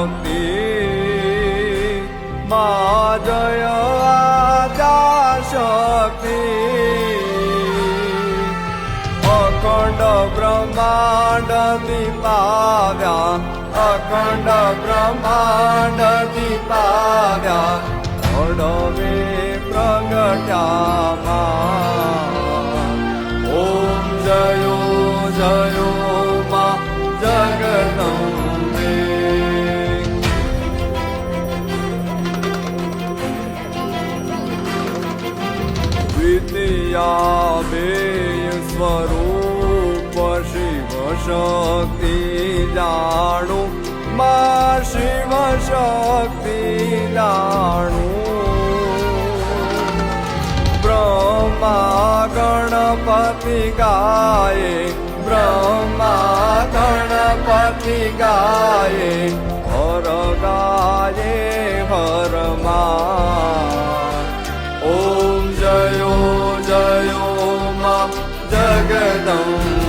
ભક્તિ મા જય આદા શક્તિ અખંડ બ્રહ્માંડ દીપાવ્યા અખંડ બ્રહ્માંડ દીપાવ્યા અડવે પ્રગટ્યા ઓમ જયો જયો વિદ્યાબેય સ્વરૂપ શિવ શક્તિ જાણું મા શિવ શક્તિ જાણું બ્રહ્મા ગણપતિ ગાય બ્રહ્મા ગણપતિ ગાય હર ગાયે 这个冬